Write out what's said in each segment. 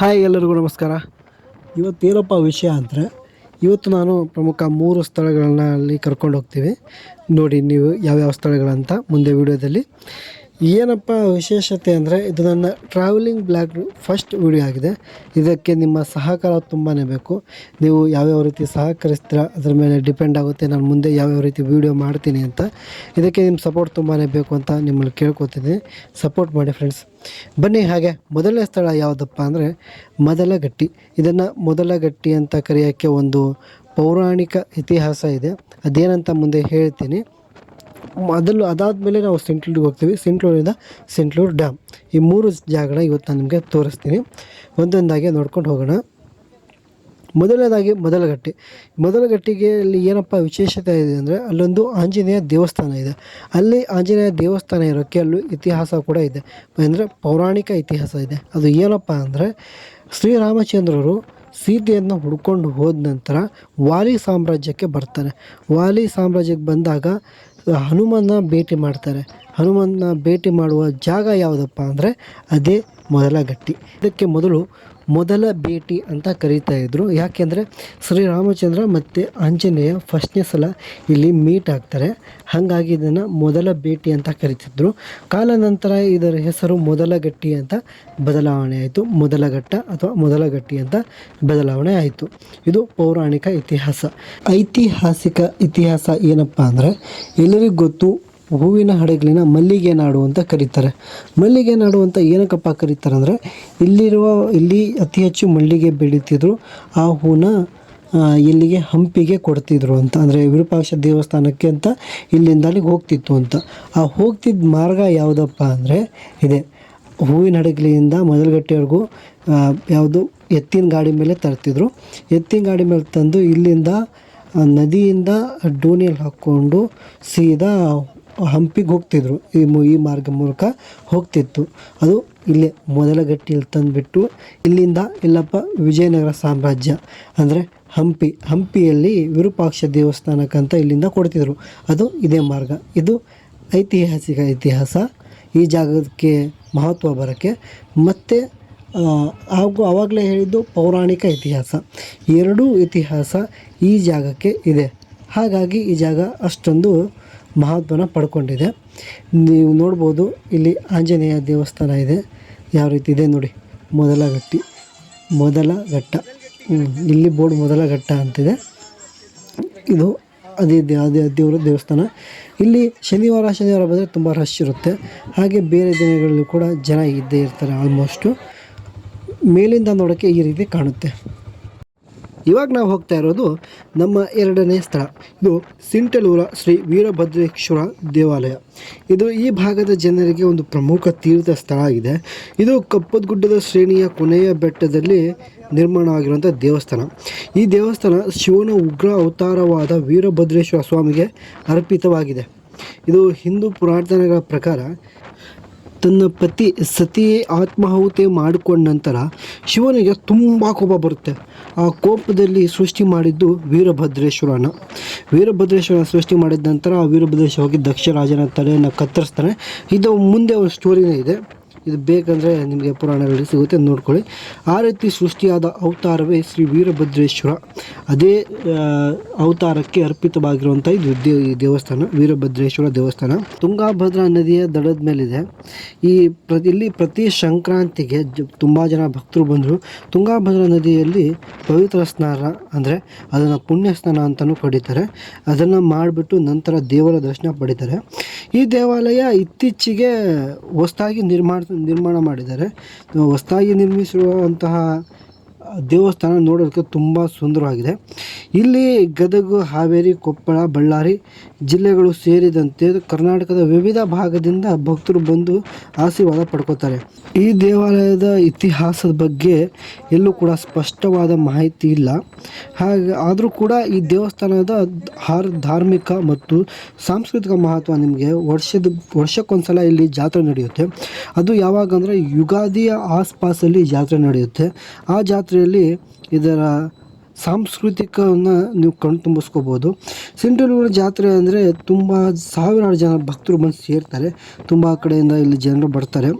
Hi ಎಲ್ಲರಿಗೂ ನಮಸ್ಕಾರ. ಇವತ್ತು ಏನಪ್ಪ ವಿಷಯ ಅಂದರೆ, ಇವತ್ತು ನಾನು ಪ್ರಮುಖ ಮೂರು ಸ್ಥಳಗಳನ್ನ ಅಲ್ಲಿ ಕರ್ಕೊಂಡು ಹೋಗ್ತೀವಿ. ನೋಡಿ ನೀವು ಯಾವ್ಯಾವ ಸ್ಥಳಗಳಂತ ಮುಂದೆ ವಿಡಿಯೋದಲ್ಲಿ. ಏನಪ್ಪ ವಿಶೇಷತೆ ಅಂದರೆ ಇದು ನನ್ನ ಟ್ರಾವೆಲಿಂಗ್ ಬ್ಲಾಗ್ ಫಸ್ಟ್ ವಿಡಿಯೋ ಆಗಿದೆ. ಇದಕ್ಕೆ ನಿಮ್ಮ ಸಹಕಾರ ತುಂಬಾ ಬೇಕು. ನೀವು ಯಾವ್ಯಾವ ರೀತಿ ಸಹಕರಿಸ್ತೀರಾ, ಅದ್ರ ಮೇಲೆ ಡಿಪೆಂಡ್ ಆಗುತ್ತೆ. ನಾನು ಮುಂದೆ ಯಾವ್ಯಾವ ರೀತಿ ವಿಡಿಯೋ ಮಾಡ್ತೀನಿ ಅಂತ. ಇದಕ್ಕೆ ನಿಮ್ಮ ಸಪೋರ್ಟ್ ತುಂಬಾ ಬೇಕು ಅಂತ ನಿಮ್ಮಲ್ಲಿ ಕೇಳ್ಕೊತೀನಿ ಸಪೋರ್ಟ್ ಮಾಡಿ ಫ್ರೆಂಡ್ಸ್ ಬನ್ನಿ ಹಾಗೆ ಮೊದಲನೇ ಸ್ಥಳ ಯಾವುದಪ್ಪ ಅಂದರೆ ಮೊದಲಗಟ್ಟಿ. ಇದನ್ನು ಮೊದಲಗಟ್ಟಿ ಅಂತ ಕರೆಯೋಕ್ಕೆ ಒಂದು ಪೌರಾಣಿಕ ಇತಿಹಾಸ ಇದೆ. ಅದೇನಂತ ಮುಂದೆ ಹೇಳ್ತೀನಿ. ಮೊದಲು ಅದಾದಮೇಲೆ ನಾವು ಸೆಂಟ್ಲೂರಿಗೆ ಹೋಗ್ತೀವಿ. ಸೆಂಟ್ಲೂರಿಂದ ಸೆಂಟ್ಲೂರು ಡ್ಯಾಮ್. ಈ ಮೂರು ಜಾಗನ ಇವತ್ತು ನಾನು ನಿಮಗೆ ತೋರಿಸ್ತೀನಿ. ಒಂದೊಂದಾಗಿ ನೋಡ್ಕೊಂಡು ಹೋಗೋಣ. ಮೊದಲನೇದಾಗಿ ಮೊದಲಗಟ್ಟಿ ಮೊದಲಗಟ್ಟಿಗೆ ಅಲ್ಲಿ ಏನಪ್ಪ ವಿಶೇಷತೆ ಇದೆ ಅಂದರೆ ಅಲ್ಲೊಂದು ಆಂಜನೇಯ ದೇವಸ್ಥಾನ ಇದೆ. ಅಲ್ಲಿ ಆಂಜನೇಯ ದೇವಸ್ಥಾನ ಇರೋಕ್ಕೆ ಅಲ್ಲೂ ಇತಿಹಾಸ ಕೂಡ ಇದೆ. ಅಂದರೆ ಪೌರಾಣಿಕ ಇತಿಹಾಸ ಇದೆ. ಅದು ಏನಪ್ಪ ಅಂದರೆ ಶ್ರೀರಾಮಚಂದ್ರರು ಸೀತೆಯನ್ನು ಹುಡ್ಕೊಂಡು ಹೋದ ನಂತರ ವಾಲಿ ಸಾಮ್ರಾಜ್ಯಕ್ಕೆ ಬರ್ತಾರೆ. ವಾಲಿ ಸಾಮ್ರಾಜ್ಯಕ್ಕೆ ಬಂದಾಗ ಹನುಮನ್ನ ಭೇಟಿ ಮಾಡ್ತಾರೆ. ಹನುಮನ್ನ ಭೇಟಿ ಮಾಡುವ ಜಾಗ ಯಾವುದಪ್ಪ ಅಂದರೆ ಅದೇ ಮೊದಲ ಗಟ್ಟಿ. ಇದಕ್ಕೆ ಮೊದಲು ಮೊದಲ ಭೇಟಿ ಅಂತ ಕರೀತಾ ಇದ್ರು. ಯಾಕೆಂದರೆ ಶ್ರೀರಾಮಚಂದ್ರ ಮತ್ತು ಆಂಜನೇಯ ಫಸ್ಟ್ನೇ ಸಲ ಇಲ್ಲಿ ಮೀಟ್ ಆಗ್ತಾರೆ. ಹಾಗಾಗಿ ಇದನ್ನು ಮೊದಲ ಭೇಟಿ ಅಂತ ಕರಿತಿದ್ರು. ಕಾಲಾನಂತರ ಇದರ ಹೆಸರು ಮೊದಲ ಗಟ್ಟಿ ಅಂತ ಬದಲಾವಣೆ ಆಯಿತು. ಮೊದಲ ಘಟ್ಟ ಅಥವಾ ಮೊದಲ ಗಟ್ಟಿ ಅಂತ ಬದಲಾವಣೆ ಆಯಿತು. ಇದು ಪೌರಾಣಿಕ ಇತಿಹಾಸ. ಐತಿಹಾಸಿಕ ಇತಿಹಾಸ ಏನಪ್ಪ ಅಂದರೆ ಎಲ್ಲರಿಗೂ ಗೊತ್ತು ಹೂವಿನ ಹಡಗಲಿನ ಮಲ್ಲಿಗೆ ನಾಡು ಅಂತ ಕರೀತಾರೆ. ಮಲ್ಲಿಗೆ ನಾಡು ಅಂತ ಏನಕ್ಕಪ್ಪ ಕರೀತಾರೆ ಅಂದರೆ, ಇಲ್ಲಿರುವ, ಇಲ್ಲಿ ಅತಿ ಹೆಚ್ಚು ಮಲ್ಲಿಗೆ ಬೆಳೀತಿದ್ರು, ಆ ಹೂನ ಇಲ್ಲಿಗೆ ಹಂಪಿಗೆ ಕೊಡ್ತಿದ್ರು ಅಂತ. ಅಂದರೆ ವಿರೂಪಾಕ್ಷ ದೇವಸ್ಥಾನಕ್ಕೆ ಅಂತ ಇಲ್ಲಿಂದ ಅಲ್ಲಿಗೆ ಹೋಗ್ತಿತ್ತು ಅಂತ. ಆ ಹೋಗ್ತಿದ್ದ ಮಾರ್ಗ ಯಾವುದಪ್ಪ ಅಂದರೆ, ಇದೆ. ಹೂವಿನ ಹಡಗಲಿಯಿಂದ ಮೊದಲಗಟ್ಟೆವರೆಗೂ ಯಾವುದು ಎತ್ತಿನ ಗಾಡಿ ಮೇಲೆ ತರ್ತಿದ್ರು. ಎತ್ತಿನ ಗಾಡಿ ಮೇಲೆ ತಂದು ಇಲ್ಲಿಂದ ನದಿಯಿಂದ ಡೋಣಿಯಲ್ಲಿ ಹಾಕ್ಕೊಂಡು ಸೀದಾ ಹಂಪಿಗೆ ಹೋಗ್ತಿದ್ರು. ಈ ಈ ಮಾರ್ಗ ಮೂಲಕ ಹೋಗ್ತಿತ್ತು. ಅದು ಇಲ್ಲೇ ಮೊದಲ ಗಟ್ಟಿಯಲ್ಲಿ ತಂದುಬಿಟ್ಟು ಇಲ್ಲಿಂದ ಇಲ್ಲಪ್ಪ ವಿಜಯನಗರ ಸಾಮ್ರಾಜ್ಯ, ಅಂದರೆ ಹಂಪಿ. ಹಂಪಿಯಲ್ಲಿ ವಿರೂಪಾಕ್ಷ ದೇವಸ್ಥಾನಕ್ಕಂತ ಇಲ್ಲಿಂದ ಕೊಡ್ತಿದ್ರು. ಅದು ಇದೇ ಮಾರ್ಗ. ಇದು ಐತಿಹಾಸಿಕ ಇತಿಹಾಸ. ಈ ಜಾಗಕ್ಕೆ ಮಹತ್ವ ಬರೋಕ್ಕೆ ಮತ್ತು ಹಾಗೂ ಆವಾಗಲೇ ಹೇಳಿದ್ದು ಪೌರಾಣಿಕ ಇತಿಹಾಸ. ಎರಡೂ ಇತಿಹಾಸ ಈ ಜಾಗಕ್ಕೆ ಇದೆ. ಹಾಗಾಗಿ ಈ ಜಾಗ ಅಷ್ಟೊಂದು ಮಹತ್ವನ ಪಡ್ಕೊಂಡಿದೆ. ನೀವು ನೋಡ್ಬೋದು, ಇಲ್ಲಿ ಆಂಜನೇಯ ದೇವಸ್ಥಾನ ಇದೆ. ಯಾವ ರೀತಿ ಇದೆ ನೋಡಿ. ಮೊದಲ ಗಟ್ಟಿ, ಮೊದಲ ಘಟ್ಟ. ಇಲ್ಲಿ ಬೋರ್ಡ್ ಮೊದಲ ಘಟ್ಟ ಅಂತಿದೆ. ಇದು ಅದೇ ಅದೇ ದೇವರ ದೇವಸ್ಥಾನ. ಇಲ್ಲಿ ಶನಿವಾರ ಶನಿವಾರ ಬಂದರೆ ತುಂಬ ರಶ್ ಇರುತ್ತೆ. ಹಾಗೆ ಬೇರೆ ದಿನಗಳಲ್ಲೂ ಕೂಡ ಜನ ಇದ್ದೇ ಇರ್ತಾರೆ ಆಲ್ಮೋಸ್ಟು ಮೇಲಿಂದ ನೋಡೋಕ್ಕೆ ಈ ರೀತಿ ಕಾಣುತ್ತೆ. ಇವಾಗ ನಾವು ಹೋಗ್ತಾ ಇರೋದು ನಮ್ಮ ಎರಡನೇ ಸ್ಥಳ. ಇದು ಸಿಂಟಲೂರ ಶ್ರೀ ವೀರಭದ್ರೇಶ್ವರ ದೇವಾಲಯ. ಇದು ಈ ಭಾಗದ ಜನರಿಗೆ ಒಂದು ಪ್ರಮುಖ ತೀರ್ಥ ಸ್ಥಳ ಆಗಿದೆ. ಇದು ಕಪ್ಪದಗುಡ್ಡದ ಶ್ರೇಣಿಯ ಕೊನೆಯ ಬೆಟ್ಟದಲ್ಲಿ ನಿರ್ಮಾಣವಾಗಿರುವಂಥ ದೇವಸ್ಥಾನ. ಈ ದೇವಸ್ಥಾನ ಶಿವನ ಉಗ್ರ ಅವತಾರವಾದ ವೀರಭದ್ರೇಶ್ವರ ಸ್ವಾಮಿಗೆ ಅರ್ಪಿತವಾಗಿದೆ. ಇದು ಹಿಂದೂ ಪುರಾತನಗಳ ಪ್ರಕಾರ ತನ್ನ ಪತಿ ಸತಿಯೇ ಆತ್ಮಾಹುತಿ ಮಾಡಿಕೊಂಡ ನಂತರ ಶಿವನಿಗೆ ತುಂಬ ಕೋಪ ಬರುತ್ತೆ. ಆ ಕೋಪದಲ್ಲಿ ಸೃಷ್ಟಿ ಮಾಡಿದ್ದು ವೀರಭದ್ರೇಶ್ವರನ. ವೀರಭದ್ರೇಶ್ವರನ ಸೃಷ್ಟಿ ಮಾಡಿದ ನಂತರ ಆ ವೀರಭದ್ರೇಶ್ವರ ಹೋಗಿ ದಕ್ಷ ರಾಜನ ತಲೆಯನ್ನು ಕತ್ತರಿಸ್ತಾನೆ. ಇದು ಮುಂದೆ ಒಂದು ಸ್ಟೋರಿನೇ ಇದೆ. ಇದು ಬೇಕಂದರೆ ನಿಮಗೆ ಪುರಾಣಗಳಲ್ಲಿ ಸಿಗುತ್ತೆ, ನೋಡ್ಕೊಳ್ಳಿ. ಆ ರೀತಿ ಸೃಷ್ಟಿಯಾದ ಅವತಾರವೇ ಶ್ರೀ ವೀರಭದ್ರೇಶ್ವರ. ಅದೇ ಅವತಾರಕ್ಕೆ ಅರ್ಪಿತವಾಗಿರುವಂಥ ಇದು ದೇವಸ್ಥಾನ, ವೀರಭದ್ರೇಶ್ವರ ದೇವಸ್ಥಾನ. ತುಂಗಾಭದ್ರಾ ನದಿಯ ದಡದ ಮೇಲಿದೆ. ಈ ಪ್ರತಿ ಇಲ್ಲಿ ಪ್ರತಿ ಸಂಕ್ರಾಂತಿಗೆ ಜ, ತುಂಬ ಜನ ಭಕ್ತರು ಬಂದರು. ತುಂಗಾಭದ್ರಾ ನದಿಯಲ್ಲಿ ಪವಿತ್ರ ಸ್ನಾನ, ಅಂದರೆ ಅದನ್ನು ಪುಣ್ಯ ಸ್ನಾನ ಅಂತಲೂ ಕರೀತಾರೆ. ಅದನ್ನು ಮಾಡಿಬಿಟ್ಟು ನಂತರ ದೇವರ ದರ್ಶನ ಪಡಿತಾರೆ. ಈ ದೇವಾಲಯ ಇತ್ತೀಚೆಗೆ ಹೊಸದಾಗಿ ನಿರ್ಮಾಣ ನಿರ್ಮಾಣ ಮಾಡಿದ್ದಾರೆ. ಹೊಸದಾಗಿ ನಿರ್ಮಿಸಿರುವಂತಹ ದೇವಸ್ಥಾನ ನೋಡೋದಕ್ಕೆ ತುಂಬ ಸುಂದರವಾಗಿದೆ. ಇಲ್ಲಿ ಗದಗ, ಹಾವೇರಿ, ಕೊಪ್ಪಳ, ಬಳ್ಳಾರಿ ಜಿಲ್ಲೆಗಳು ಸೇರಿದಂತೆ ಕರ್ನಾಟಕದ ವಿವಿಧ ಭಾಗದಿಂದ ಭಕ್ತರು ಬಂದು ಆಶೀರ್ವಾದ ಪಡ್ಕೋತಾರೆ. ಈ ದೇವಾಲಯದ ಇತಿಹಾಸದ ಬಗ್ಗೆ ಎಲ್ಲೂ ಕೂಡ ಸ್ಪಷ್ಟವಾದ ಮಾಹಿತಿ ಇಲ್ಲ. ಹಾಗೆ ಆದರೂ ಕೂಡ ಈ ದೇವಸ್ಥಾನದ ಹಾರ್ ಧಾರ್ಮಿಕ ಮತ್ತು ಸಾಂಸ್ಕೃತಿಕ ಮಹತ್ವ ನಿಮಗೆ ವರ್ಷದ, ವರ್ಷಕ್ಕೊಂದ್ಸಲ ಇಲ್ಲಿ ಜಾತ್ರೆ ನಡೆಯುತ್ತೆ. ಅದು ಯಾವಾಗ ಅಂದರೆ ಯುಗಾದಿಯ ಆಸ್ಪಾಸಲ್ಲಿ ಜಾತ್ರೆ ನಡೆಯುತ್ತೆ. ಆ ಜಾತ್ರೆಯಲ್ಲಿ ಇದರ ಸಾಂಸ್ಕೃತಿಕವನ್ನು ನೀವು ಕಣ್ಣು ಕಣ್ತುಂಬಿಸ್ಕೋಬೋದು ಸಿಂಡೂರು ಜಾತ್ರೆ ಅಂದರೆ ತುಂಬ ಸಾವಿರಾರು ಜನ ಭಕ್ತರು ಬಂದು ಸೇರ್ತಾರೆ. ತುಂಬ ಕಡೆಯಿಂದ ಇಲ್ಲಿ ಜನರು ಬರ್ತಾರೆ.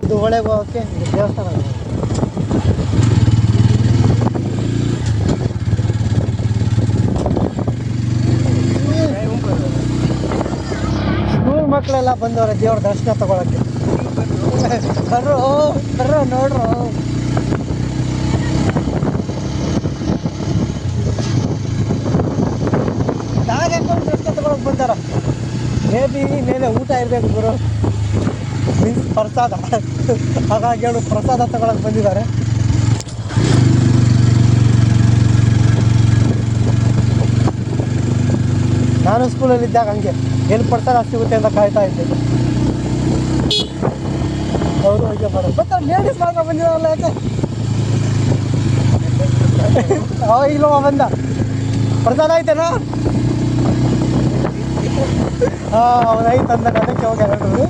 ಮಕ್ಕಳೆಲ್ಲ ಬಂದವರ ದೇವ್ರ ದರ್ಶನ ತಗೊಳಕ್ಕೆ. ಬರ್ರೋ ಬರ್ರೋ, ನೋಡ್ರೋ. ಮೇ ಬಿ ಮೇಲೆ ಊಟ ಇರಬೇಕು ಗುರು. ಮೀನ್ಸ್ ಪ್ರಸಾದ. ಹಾಗಾಗಿ ಹೇಳು ಪ್ರಸಾದ ತಗೊಳಕ್ಕೆ ಬಂದಿದ್ದಾರೆ. ನಾನು ಸ್ಕೂಲಲ್ಲಿ ಇದ್ದಾಗ ಹಂಗೆ. ಎಲ್ಲಿ ಪ್ರಸಾದ ಸಿಗುತ್ತೆ ಅಂತ ಕಾಯ್ತಾ ಇದ್ದೆ. ಅವರು ಹೋಗಿ ಬರೋದು ಮತ್ತೆ ಲೇಡೀಸ್ ಮಾತ್ರ ಬಂದಿದಾರಲ್ಲ ಯಾಕೆ? ಅವ ಇಲ್ಲವ ಬಂದ. ಪ್ರಸಾದ ಆಯ್ತೇನಾ? ಅವನಾಯ್ತು ತಂದ ಎರಡು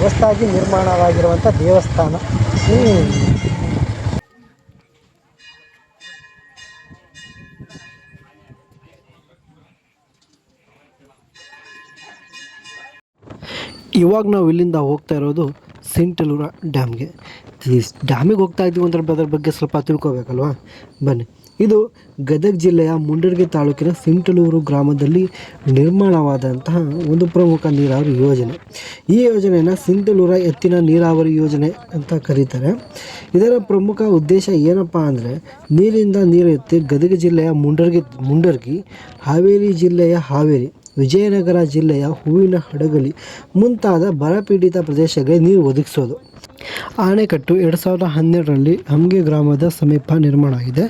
ಹೊಸದಾಗಿ ನಿರ್ಮಾಣವಾಗಿರುವಂಥ ದೇವಸ್ಥಾನ. ಇವಾಗ ನಾವು ಇಲ್ಲಿಂದ ಹೋಗ್ತಾ ಇರೋದು ಸಿಂಟಲೂರ ಡ್ಯಾಮ್ಗೆ. ಈ ಡ್ಯಾಮಿಗೆ ಹೋಗ್ತಾ ಇದ್ದೀವಿ ಅಂದ್ರೆ ಅದ್ರ ಬಗ್ಗೆ ಸ್ವಲ್ಪ ತಿಳ್ಕೊಬೇಕಲ್ವಾ? ಬನ್ನಿ. ಇದು ಗದಗ ಜಿಲ್ಲೆಯ ಮುಂಡರ್ಗಿ ತಾಲೂಕಿನ ಸಿಂಟಲೂರು ಗ್ರಾಮದಲ್ಲಿ ನಿರ್ಮಾಣವಾದಂತಹ ಒಂದು ಪ್ರಮುಖ ನೀರಾವರಿ ಯೋಜನೆ. ಈ ಯೋಜನೆಯನ್ನು ಸಿಂಟಲೂರ ಎತ್ತಿನ ನೀರಾವರಿ ಯೋಜನೆ ಅಂತ ಕರೀತಾರೆ. ಇದರ ಪ್ರಮುಖ ಉದ್ದೇಶ ಏನಪ್ಪ ಅಂದರೆ ನೀರಿಂದ ನೀರು ಎತ್ತಿ ಗದಗ ಜಿಲ್ಲೆಯ ಮುಂಡರ್ಗಿ ಮುಂಡರ್ಗಿ, ಹಾವೇರಿ ಜಿಲ್ಲೆಯ ಹಾವೇರಿ ವಿಜಯನಗರ ಜಿಲ್ಲೆಯ ಹೂವಿನ ಹಡಗಲಿ ಮುಂತಾದ ಬರಪೀಡಿತ ಪ್ರದೇಶಗಳಿಗೆ ನೀರು ಒದಗಿಸೋದು. ಆಣೆಕಟ್ಟು ಎರಡು ಸಾವಿರದ ಹನ್ನೆರಡರಲ್ಲಿ ಹಮ್ಗೆ ಗ್ರಾಮದ ಸಮೀಪ ನಿರ್ಮಾಣ ಆಗಿದೆ.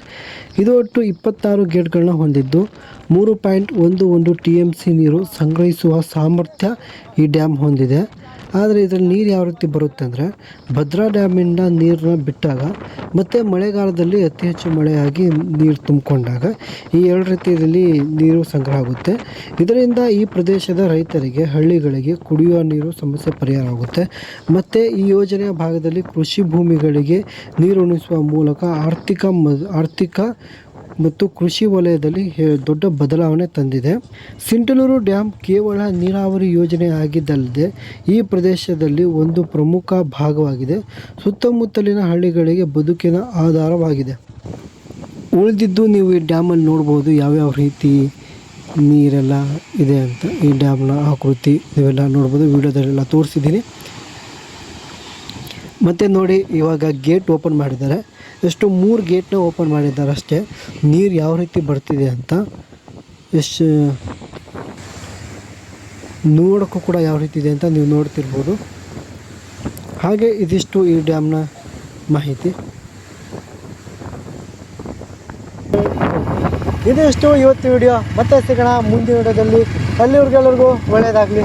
ಇದು ಒಟ್ಟು ಇಪ್ಪತ್ತಾರು ಗೇಟ್ಗಳನ್ನ ಹೊಂದಿದ್ದು ಮೂರು ಪಾಯಿಂಟ್ ಒಂದು ಒಂದು ಟಿ ಎಂ ಸಿ ನೀರು ಸಂಗ್ರಹಿಸುವ ಸಾಮರ್ಥ್ಯ ಈ ಡ್ಯಾಮ್ ಹೊಂದಿದೆ. ಆದರೆ ಇದರಲ್ಲಿ ನೀರು ಯಾವ ರೀತಿ ಬರುತ್ತೆ ಅಂದರೆ ಭದ್ರಾ ಡ್ಯಾಮಿಂದ ನೀರನ್ನ ಬಿಟ್ಟಾಗ ಮತ್ತು ಮಳೆಗಾಲದಲ್ಲಿ ಅತಿ ಹೆಚ್ಚು ಮಳೆಯಾಗಿ ನೀರು ತುಂಬಿಕೊಂಡಾಗ ಈ ಎರಡು ರೀತಿಯಲ್ಲಿ ನೀರು ಸಂಗ್ರಹ ಆಗುತ್ತೆ. ಇದರಿಂದ ಈ ಪ್ರದೇಶದ ರೈತರಿಗೆ, ಹಳ್ಳಿಗಳಿಗೆ ಕುಡಿಯುವ ನೀರು ಸಮಸ್ಯೆ ಪರಿಹಾರ ಆಗುತ್ತೆ. ಮತ್ತು ಈ ಯೋಜನೆಯ ಭಾಗದಲ್ಲಿ ಕೃಷಿ ಭೂಮಿಗಳಿಗೆ ನೀರು ಉಣಿಸುವ ಮೂಲಕ ಆರ್ಥಿಕ ಮ, ಆರ್ಥಿಕ ಮತ್ತು ಕೃಷಿ ವಲಯದಲ್ಲಿ ದೊಡ್ಡ ಬದಲಾವಣೆ ತಂದಿದೆ. ಸಿಂಟಲೂರು ಡ್ಯಾಮ್ ಕೇವಲ ನೀರಾವರಿ ಯೋಜನೆ ಆಗಿದ್ದಲ್ಲದೆ ಈ ಪ್ರದೇಶದಲ್ಲಿ ಒಂದು ಪ್ರಮುಖ ಭಾಗವಾಗಿದೆ. ಸುತ್ತಮುತ್ತಲಿನ ಹಳ್ಳಿಗಳಿಗೆ ಬದುಕಿನ ಆಧಾರವಾಗಿದೆ. ಉಳಿದಿದ್ದು ನೀವು ಈ ಡ್ಯಾಮಲ್ಲಿ ನೋಡ್ಬೋದು ಯಾವ್ಯಾವ ರೀತಿ ನೀರೆಲ್ಲ ಇದೆ ಅಂತ. ಈ ಡ್ಯಾಮ್ನ ಆಕೃತಿ ಇವೆಲ್ಲ ನೋಡ್ಬೋದು. ವಿಡಿಯೋದಲ್ಲೆಲ್ಲ ತೋರಿಸಿದ್ದೀನಿ. ಮತ್ತು ನೋಡಿ, ಇವಾಗ ಗೇಟ್ ಓಪನ್ ಮಾಡಿದ್ದಾರೆ. ಎಷ್ಟು ಮೂರು ಗೇಟ್ನ ಓಪನ್ ಮಾಡಿದ್ದಾರೆ ಅಷ್ಟೇ. ನೀರು ಯಾವ ರೀತಿ ಬರ್ತಿದೆ ಅಂತ ಎಷ್ಟು ನೋಡೋಕ್ಕೂ ಕೂಡ ಯಾವ ರೀತಿ ಇದೆ ಅಂತ ನೀವು ನೋಡ್ತಿರ್ಬೋದು. ಹಾಗೆ ಇದಿಷ್ಟು ಈ ಡ್ಯಾಮ್ನ ಮಾಹಿತಿ. ಇದಿಷ್ಟು ಇವತ್ತು ವಿಡಿಯೋ. ಮತ್ತೆ ಸಿಗೋಣ ಮುಂದಿನ ವಿಡಿಯೋದಲ್ಲಿ. ಅಲ್ಲಿವ್ರಿಗೆಲ್ಲರಿಗೂ ಒಳ್ಳೆಯದಾಗಲಿ.